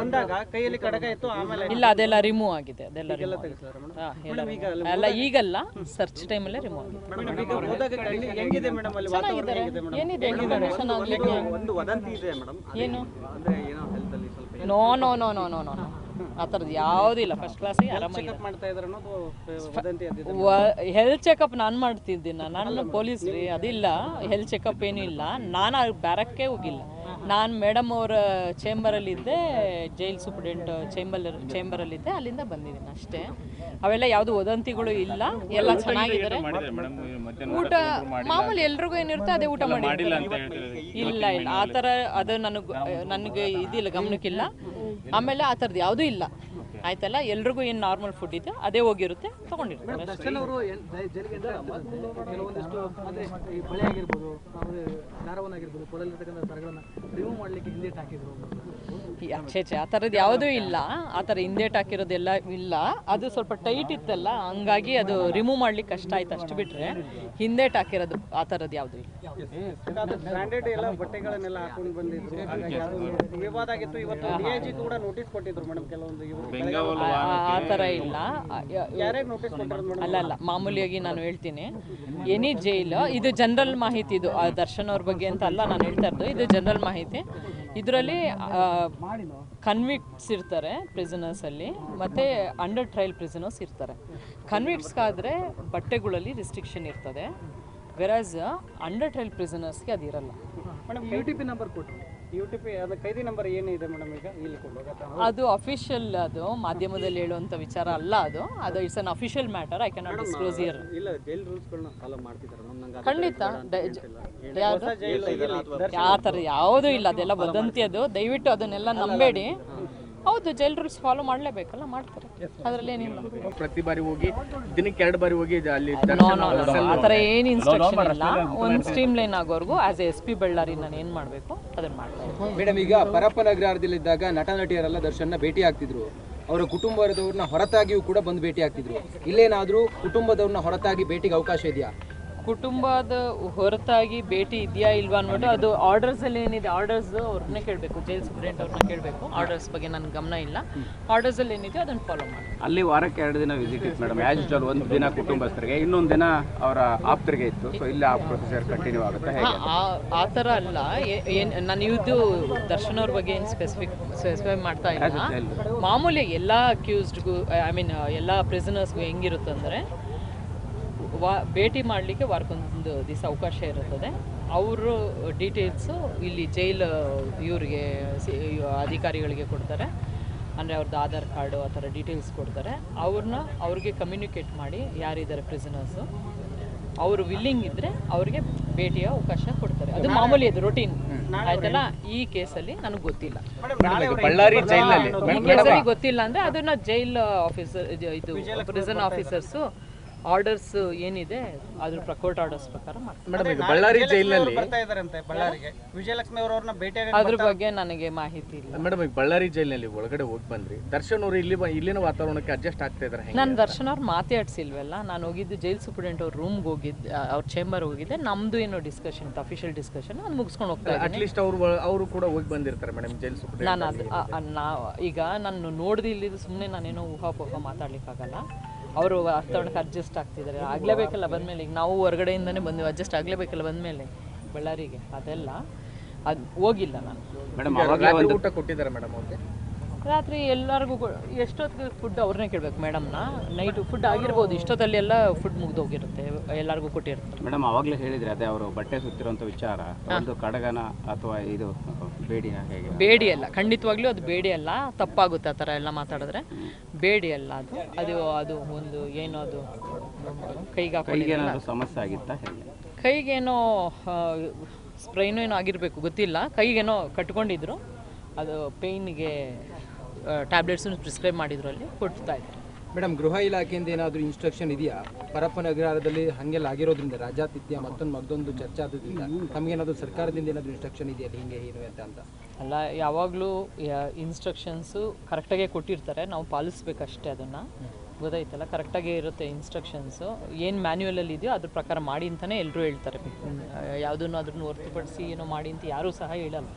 ಬಂದಾಗ ಕೈಯಲ್ಲಿ ಕಡಗ ಇತ್ತು ಆಮೇಲೆ ಇಲ್ಲ ಅದೆಲ್ಲ ರಿಮೂವ್ ಆಗಿದೆ ಅದೆಲ್ಲ remove ಆಗಿದೆ. ಹಾ, ಎಲ್ಲ remove. ಅಲ್ಲ ಈಗಲ್ಲ. ಸರ್ಚ್ ಟೈಮಲ್ಲೇ ರಿಮೂವ್ ಆಗಿದೆ. ಮೇಡಮ್ ಈಗ ಹೋದಾಗ ಕಣ್ಣಿ ಹೆಂಗಿದೆ ಮೇಡಮ್? ಅಲ್ಲಿ ವಾತಾವರಣ ಹೇಗಿದೆ ಮೇಡಮ್? ಏನಿದೆ? ಇನ್ಫಾರ್ಮೇಶನ್ ಆಗ್ಲಿಕ್ಕೆ ಒಂದು ವದಂತಿ ಇದೆ ಮೇಡಮ್. ಏನು? ಅಂದ್ರೆ ಏನೋ ಹೆಲ್ತ್ ಅಲ್ಲಿ ಸ್ವಲ್ಪ no no no no no no ಆ ಥರದ್ದು ಯಾವುದೂ ಇಲ್ಲ. ಫಸ್ಟ್ ಕ್ಲಾಸಿಗೆ ಆರಾಮಾಗಿದೆ ಚೆಕಪ್ ಮಾಡ್ತಾ ಇದ್ದಾರೆ ಅನ್ನೋದು ವದಂತಿ ಅದಿದೆ ಹೆಲ್ತ್ ಚೆಕಪ್ ನಾನು ಮಾಡ್ತಿದ್ದೀನಿ. ನಾನು ಪೊಲೀಸ್ ರೀ ಅದಿಲ್ಲ. ಹೆಲ್ತ್ ಚೆಕಪ್ ಏನೂ ಇಲ್ಲ. ನಾನು ಬ್ಯಾರಕ್ಕೆ ಹೋಗಿಲ್ಲ. ನಾನು ಮೇಡಮ್ ಅವರ ಚೇಂಬರಲ್ಲಿದ್ದೆ ಜೈಲ್ ಸೂಪ್ರಿಡೆಂಟ್ ಚೇಂಬರ್ ಚೇಂಬರಲ್ಲಿದ್ದೆ ಅಲ್ಲಿಂದ ಬಂದಿದ್ದೀನಿ ಅಷ್ಟೇ. ಅವೆಲ್ಲ ಯಾವುದು ವದಂತಿಗಳು ಇಲ್ಲ ಎಲ್ಲ ಚೆನ್ನಾಗಿದ್ದಾರೆ ಊಟ ಮಾಮೂಲಿ ಎಲ್ರಿಗೂ ಏನಿರುತ್ತೆ ಅದೇ ಊಟ ಮಾಡಿ ಇಲ್ಲ ಇಲ್ಲ ಆ ಥರ ಅದು ನನಗೆ ನನಗೆ ಇದಿಲ್ಲ ಗಮನಕ್ಕಿಲ್ಲ. ಆಮೇಲೆ ಆ ಥರದ್ದು ಯಾವುದೂ ಇಲ್ಲ. ಆಯ್ತಲ್ಲ? ಎಲ್ರಿಗೂ ಏನು ನಾರ್ಮಲ್ ಫುಡ್ ಇದೆ ಅದೇ ಹೋಗಿರುತ್ತೆ. ತಗೊಂಡಿರ್ತಾರೆ ಅಚ್ಚೆ ಆ ಥರದ್ದು ಯಾವುದೂ ಇಲ್ಲ. ಆ ಥರ ಹಿಂದೇಟ್ ಹಾಕಿರೋದೆಲ್ಲ ಇಲ್ಲ. ಅದು ಸ್ವಲ್ಪ ಟೈಟ್ ಇತ್ತಲ್ಲ? ಹಂಗಾಗಿ ಅದು ರಿಮೂವ್ ಮಾಡ್ಲಿಕ್ಕೆ ಕಷ್ಟ ಆಯ್ತು ಅಷ್ಟು ಬಿಟ್ರೆ. ಹಿಂದೇಟ್ ಹಾಕಿರೋದು ಆ ಥರದ್ದು ಯಾವುದೂ ಇಲ್ಲ. ಬ್ರಾಂಡೆಡ್ ಎಲ್ಲ ಬಟ್ಟೆಗಳನ್ನೆಲ್ಲ ಹಾಕೊಂಡು ಬಂದಿದ್ರು. ಹಾಗಾಗಿ ಅದು ವಿವಾದ ಆಗಿತ್ತು. ಇವತ್ತು ಡಿಐಜಿ ಕೂಡ ನೋಟಿಸ್ ಕೊಟ್ಟಿದ್ರು ಮೇಡಮ್ ಕೆಲವೊಂದು ಇವರು. ಆ- ಥರ ಇಲ್ಲ. ಯಾರ್ಯಾರು ನೋಟಿಸ್ ಕೊಟ್ಟಿರೋದು ಮೇಡಮ್ ಅಲ್ಲ ಅಲ್ಲ ಮಾಮೂಲಿಯಾಗಿ ನಾನು ಹೇಳ್ತೀನಿ. ಎನಿ ಜೈಲ್ ಇದು ಜನರಲ್ ಮಾಹಿತಿ ಇದು. ಆ ದರ್ಶನ್ ಅವ್ರ ಬಗ್ಗೆ ಅಂತ ಅಲ್ಲ ನಾನು ಹೇಳ್ತಾ ಇರೋದು. ಇದು ಜನರಲ್ ಮಾಹಿತಿ. ಇದರಲ್ಲಿ ಕನ್ವಿಕ್ಟ್ಸ್ ಇರ್ತಾರೆ ಪ್ರಿಸನರ್ಸಲ್ಲಿ ಅಲ್ಲಿ ಮತ್ತು ಅಂಡರ್ ಟ್ರಯಲ್ ಪ್ರಿಸನರ್ಸ್ ಇರ್ತಾರೆ. ಕನ್ವಿಕ್ಟ್ಸ್ಗಾದರೆ ಬಟ್ಟೆಗಳಲ್ಲಿ ರಿಸ್ಟ್ರಿಕ್ಷನ್ ಇರ್ತದೆ. ವೆರಾಸ್ ಅಂಡರ್ ಟ್ರಯಲ್ ಪ್ರಿಸನರ್ಸ್ಗೆ ಅದು ಇರಲ್ಲ. Madam U T P number ಕೊಟ್ಟರು ಯು ಟಿ ಪಿ ಅದು ಖೈದಿ ನಂಬರ್ ಏನಿದೆ ಮೇಡಮ್ ಈಗ? ಇಲ್ಲಿ ಅದು ಅಫಿಷಿಯಲ್ ಅದು ಮಾಧ್ಯಮದಲ್ಲಿ ಹೇಳುವಂಥ ವಿಚಾರ ಅಲ್ಲ ಅದು. ಅದು it's unofficial matter I can disclose here ಇಲ್ಲ ಜೈಲ್ ರೂಲ್ಸ್ಗಳನ್ನ ಫಾಲೋ ಮಾಡ್ತಿದ್ದಾರೆ ಮ್ಯಾಮ್ ಖಂಡಿತ. ಯಾವ್ದು? ಆ ಥರ ಯಾವುದೂ ಇಲ್ಲ ಅದೆಲ್ಲ ವದಂತಿ ಅದು ದಯವಿಟ್ಟು ಅದನ್ನೆಲ್ಲ ನಂಬೇಡಿ. ಹೌದು ಜೈಲ್ ರೂಲ್ಸ್ ಫಾಲೋ ಮಾಡಲೇಬೇಕಲ್ಲ ಮಾಡ್ತಾರೆ. ಅದರಲ್ಲಿ ಏನಿಲ್ಲ ಪ್ರತಿ ಬಾರಿ ಹೋಗಿ ದಿನಕ್ಕೆ ಎರಡು ಬಾರಿ ಹೋಗಿ ಇದು ಅಲ್ಲಿ ಆ ಥರ ಏನು ಇನ್ಸ್ಟ್ರಕ್ಷನ್ ಇಲ್ಲ. ಒಂದು ಸ್ಟ್ರೀಮ್ ಲೈನ್ ಆಗೋವರೆಗೂ as A S P Ballari ನಾನು ಏನು ಮಾಡಬೇಕು ಅದನ್ನು ಮಾಡ್ತೀನಿ ಮೇಡಮ್ ಈಗ ಪರಪ್ಪ ನಗರದಲ್ಲಿದ್ದಾಗ ನಟ ನಟಿಯರೆಲ್ಲ ದರ್ಶನ್ನ ಭೇಟಿ ಆಗ್ತಿದ್ರು. ಅವರ ಕುಟುಂಬದವ್ರನ್ನ ಹೊರತಾಗಿಯೂ ಕೂಡ ಬಂದು ಭೇಟಿ ಆಗ್ತಿದ್ರು. ಇಲ್ಲೇನಾದರೂ ಕುಟುಂಬದವ್ರನ್ನ ಹೊರತಾಗಿ ಭೇಟಿಗೆ ಅವಕಾಶ ಇದೆಯಾ? ಕುಟುಂಬದ ಹೊರತಾಗಿ ಭೇಟಿ ಇದೆಯಾ ಇಲ್ವಾ ಅನ್ಬಿಟ್ಟು ಅದು ಆರ್ಡರ್ಸ್ ಅಲ್ಲಿ ಏನಿದೆ? ಆರ್ಡರ್ಸ್ ಅವ್ರನ್ನ ಕೇಳಬೇಕು. ಜೈಲ್ ಸೂಪ್ರೆಂಟ್ ಅವ್ರನ್ನ ಕೇಳಬೇಕು. ಆರ್ಡರ್ಸ್ ಬಗ್ಗೆ ನನ್ನ ಗಮನ ಇಲ್ಲ. ಆರ್ಡರ್ಸ್ ಅಲ್ಲಿ ಏನಿದೆ ಅದನ್ನ ಫಾಲೋ ಮಾಡಿ. ಅಲ್ಲಿ ವಾರಕ್ಕೆ ಎರಡು ದಿನ ವಿಸಿಟ್ ಇತ್ತು ಮೇಡಮ್ ಆಸ್ ಯೂಶುವಲ್ ಒಂದು ದಿನ ಕುಟುಂಬಸ್ಥರಿಗೆ. ಇನ್ನೊಂದು ದಿನ ಅವರ ಆಪ್ತರಿಗೆ ಇತ್ತು. ಸೊ ಇಲ್ಲಿ ಆ ಪ್ರೊಸೀಜರ್ ಕಂಟಿನ್ಯೂ ಆಗುತ್ತೆ? ಆ ಥರ ಅಲ್ಲ. ನಾನು ಇದು ದರ್ಶನ್ ಅವ್ರ ಬಗ್ಗೆ ಏನು ಸ್ಪೆಸಿಫಿಕ್ ಸ್ಪೆಸಿಫೈ ಮಾಡ್ತಾ ಇಲ್ಲ. ಮಾಮೂಲಿ ಎಲ್ಲ ಅಕ್ಯೂಸ್ಡ್ಗೂ ಐ ಮೀನ್ ಎಲ್ಲ ಪ್ರಿಸನರ್ಸ್ಗೂ ಹೆಂಗಿರುತ್ತಂದರೆ ವಾ ಭೇಟಿ ಮಾಡಲಿಕ್ಕೆ ವಾರಕ್ಕೊಂದು ದಿವಸ ಅವಕಾಶ ಇರುತ್ತದೆ. ಅವರು ಡೀಟೇಲ್ಸು ಇಲ್ಲಿ ಜೈಲ್ ಇವರಿಗೆ ಅಧಿಕಾರಿಗಳಿಗೆ ಕೊಡ್ತಾರೆ. ಅಂದರೆ ಅವ್ರದ್ದು ಆಧಾರ್ ಕಾರ್ಡು ಆ ಥರ ಡೀಟೇಲ್ಸ್ ಕೊಡ್ತಾರೆ. ಅವ್ರನ್ನ ಅವ್ರಿಗೆ ಕಮ್ಯುನಿಕೇಟ್ ಮಾಡಿ ಯಾರಿದ್ದಾರೆ ಪ್ರಿಸನರ್ಸು ಅವರು ವಿಲ್ಲಿಂಗ್ ಇದ್ದರೆ ಅವ್ರಿಗೆ ಭೇಟಿಯ ಅವಕಾಶ ಕೊಡ್ತಾರೆ. ಅದು ಮಾಮೂಲಿ ಅದು ರೊಟೀನ್ ಆಯ್ತಲ್ಲ? ಈ ಕೇಸಲ್ಲಿ ನನಗೆ ಗೊತ್ತಿಲ್ಲ. ಈ ಕೇಸಲ್ಲಿ ಗೊತ್ತಿಲ್ಲ ಅಂದರೆ ಅದನ್ನ ಜೈಲ್ ಆಫೀಸರ್ ಇದು ಪ್ರಿಸನ್ ಆಫೀಸರ್ಸು ಆರ್ಡರ್ಸ್ ಏನಿದೆ ಅದ್ರ ಕೋರ್ಟ್ ಆರ್ಡರ್ಸ್ ಪ್ರಕಾರ ಮೇಡಮ್ ಈಗ ಬಳ್ಳಾರಿ ಜೈಲಿನಲ್ಲಿ ಬರ್ತಾ ಇದಾರಂತೆ ಬಳ್ಳಾರಿಗೆ. ವಿಜಯಲಕ್ಷ್ಮಿ ಅವರವ್ರನ್ನ ಭೇಟಿಯಾಗಿ ಅದ್ರ ಬಗ್ಗೆ ನನಗೆ ಮಾಹಿತಿ ಇಲ್ಲ. ಮೇಡಮ್ ಈಗ ಬಳ್ಳಾರಿ ಜೈಲಿನಲ್ಲಿ ಒಳಗಡೆ ಹೋಗಿ ಬಂದ್ರಿ. ದರ್ಶನ್ ಅವರು ಇಲ್ಲಿ ಬ- ಇಲ್ಲಿನ ವಾತಾವರಣಕ್ಕೆ ಅಡ್ಜಸ್ಟ್ ಆಗ್ತಾ ಇದಾರೆ ಹೆಂಗೆ ನಾನು ದರ್ಶನ್ ಅವ್ರು ಮಾತಾಡ್ಸಿಲ್ವಲ್ಲ ನಾನು ಹೋಗಿದ್ದು ಜೈಲ್ ಸೂಪ್ರಿಡೆಂಟ್ ಅವ್ರ ರೂಮ್ಗೆ ಹೋಗಿದ್ದೆ ಅವ್ರ ಚೇಂಬರ್ ಹೋಗಿದ್ದೆ. ನಮ್ದು ಏನೋ ಡಿಸ್ಕಷನ್ ಇತ್ತು ಅಫಿಷಿಯಲ್ ಡಿಸ್ಕಷನ್ ಅದು ಮುಗಿಸ್ಕೊಂಡು ಹೋಗ್ತಾ ಇದ್ದೀನಿ. ಅಟ್ಲೀಸ್ಟ್ ಅವರು ಅವರು ಕೂಡ ಹೋಗಿ ಬಂದಿರ್ತಾರೆ ಮೇಡಮ್ ಜೈಲ್ ಸೂಪರ್ ನಾನು ಅದು ಈಗ ನಾನು ನೋಡ್ದು ಇಲ್ಲಿದ್ದು ಸುಮ್ಮನೆ ನಾನೇನೋ ಊಹಾಪೋಹ ಮಾತಾಡ್ಲಿಕ್ಕಾಗಲ್ಲ. ಅವರು ವಾತಾವರಣಕ್ಕೆ ಅಡ್ಜಸ್ಟ್ ಆಗ್ತಿದ್ದಾರೆ. ಆಗಲೇಬೇಕಲ್ಲ ಬಂದಮೇಲೆ ಈಗ ನಾವು ಹೊರಗಡೆಯಿಂದನೇ ಬಂದು ಅಡ್ಜಸ್ಟ್ ಆಗಲೇಬೇಕಲ್ಲ ಬಂದಮೇಲೆ ಬಳ್ಳಾರಿಗೆ. ಅದೆಲ್ಲ ಅದು ಹೋಗಿಲ್ಲ ನಾನು. ಊಟ ಕೊಟ್ಟಿದ್ದಾರೆ ಮೇಡಮ್ ಅವ್ರಿಗೆ? ರಾತ್ರಿ ಎಲ್ಲರಿಗೂ ಎಷ್ಟೊತ್ತಿಗೆ ಫುಡ್ ಅವ್ರನ್ನೇ ಕೇಳಬೇಕು ಮೇಡಮ್ನ? ನೈಟ್ ಫುಡ್ ಆಗಿರ್ಬೋದು ಇಷ್ಟೊತ್ತಲ್ಲಿ ಎಲ್ಲ ಫುಡ್ ಮುಗ್ದೋಗಿರುತ್ತೆ ಎಲ್ಲರಿಗೂ ಕೊಟ್ಟಿರ್ತಾರೆ ಮೇಡಮ್ ಅವಾಗಲೇ ಹೇಳಿದ್ರೆ ಅದೇ ಅವರು ಬಟ್ಟೆ ಸುತ್ತಿರುವಂಥ ವಿಚಾರ ಒಂದು ಕಡಗನ ಅಥವಾ ಇದು ಬೇಡಿನ ಹೇಗೆ? ಬೇಡಿ ಅಲ್ಲ ಖಂಡಿತವಾಗ್ಲೂ ಅದು ಬೇಡಿ ಅಲ್ಲ ತಪ್ಪಾಗುತ್ತೆ ಆ ಥರ ಎಲ್ಲ ಮಾತಾಡಿದ್ರೆ. ಬೇಡಿ ಅಲ್ಲ ಅದು. ಅದು ಅದು ಒಂದು ಏನೋ ಅದು ಕೈಗೆ ಹಾಕೊಂಡಿಲ್ಲ ಸಮಸ್ಯೆ ಆಗಿತ್ತಾ? ಕೈಗೇನೋ ಸ್ಪ್ರೈನೋ ಏನೋ ಆಗಿರಬೇಕು ಗೊತ್ತಿಲ್ಲ. ಕೈಗೇನೋ ಕಟ್ಕೊಂಡಿದ್ರು. ಅದು ಪೇಯ್ನಿಗೆ ಟ್ಯಾಬ್ಲೆಟ್ಸನ್ನು ಪ್ರಿಸ್ಕ್ರೈಬ್ ಮಾಡಿದ್ರು ಅಲ್ಲಿ ಕೊಡ್ತಾ ಇದ್ರು. ಮೇಡಮ್, ಗೃಹ ಇಲಾಖೆಯಿಂದ ಏನಾದರೂ ಇನ್ಸ್ಟ್ರಕ್ಷನ್ ಇದೆಯಾ? ಪರಪ್ಪನ ಅಗ್ರಹಾರದಲ್ಲಿ ಹಂಗೆಲ್ಲ ಆಗಿರೋದ್ರಿಂದ, ರಾಜಾತಿಥ್ಯ ಮತ್ತೊಂದು ಮತ್ತೊಂದು ಚರ್ಚೆ ಆದ್ರಿಂದ ನಮಗೇನಾದರೂ ಸರ್ಕಾರದಿಂದ ಏನಾದರೂ ಇನ್ಸ್ಟ್ರಕ್ಷನ್ ಇದೆಯಾ ಹಿಂಗೆ ಏನು ಅಂತ ಅಂತ? ಅಲ್ಲ, ಯಾವಾಗಲೂ ಇನ್ಸ್ಟ್ರಕ್ಷನ್ಸು ಕರೆಕ್ಟಾಗೇ ಕೊಟ್ಟಿರ್ತಾರೆ. ನಾವು ಪಾಲಿಸ್ಬೇಕಷ್ಟೇ ಅದನ್ನು. ಗೊತ್ತಾಯ್ತಲ್ಲ? ಕರೆಕ್ಟಾಗೇ ಇರುತ್ತೆ ಇನ್ಸ್ಟ್ರಕ್ಷನ್ಸು ಏನು ಮ್ಯಾನ್ಯುವಲಲ್ಲಿ ಇದೆಯೋ ಅದ್ರ ಪ್ರಕಾರ ಮಾಡಿ ಅಂತಲೇ ಎಲ್ಲರೂ ಹೇಳ್ತಾರೆ. ಯಾವುದನ್ನು ಅದನ್ನು ಹೊರತುಪಡಿಸಿ ಏನೋ ಮಾಡಿ ಅಂತ ಯಾರೂ ಸಹ ಹೇಳಲ್ಲ.